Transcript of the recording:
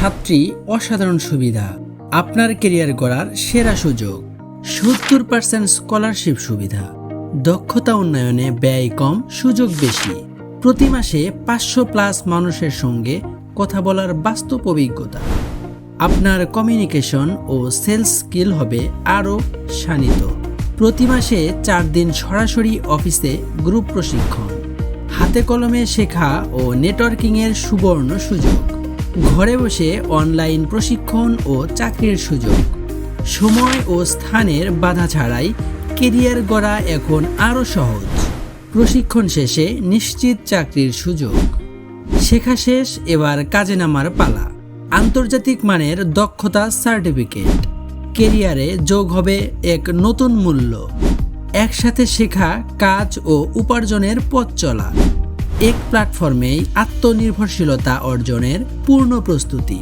ছাত্রী অসাধারণ সুবিধা। আপনার কেরিয়ার গড়ার সেরা সুযোগ। সত্তর পার্সেন্ট স্কলারশিপ সুবিধা। দক্ষতা উন্নয়নে ব্যয় কম, সুযোগ বেশি। প্রতি মাসে পাঁচশো প্লাস মানুষের সঙ্গে কথা বলার বাস্তব অভিজ্ঞতা। আপনার কমিউনিকেশন ও সেলস স্কিল হবে আরও শানিত। প্রতি মাসে চার দিন সরাসরি অফিসে গ্রুপ প্রশিক্ষণ। হাতে কলমে শেখা ও নেটওয়ার্কিংয়ের সুবর্ণ সুযোগ। ঘরে বসে অনলাইন প্রশিক্ষণ ও চাকরির সুযোগ। সময় ও স্থানের বাধা ছাড়াই কেরিয়ার গড়া এখন আরও সহজ। প্রশিক্ষণ শেষে নিশ্চিত চাকরির সুযোগ। শেখা শেষ, এবার কাজে নামার পালা। আন্তর্জাতিক মানের দক্ষতা সার্টিফিকেট। কেরিয়ারে যোগ হবে এক নতুন মূল্য। একসাথে শেখা, কাজ ও উপার্জনের পথ চলা। এক প্ল্যাটফর্মেই আত্মনির্ভরশীলতা অর্জনের পূর্ণ প্রস্তুতি।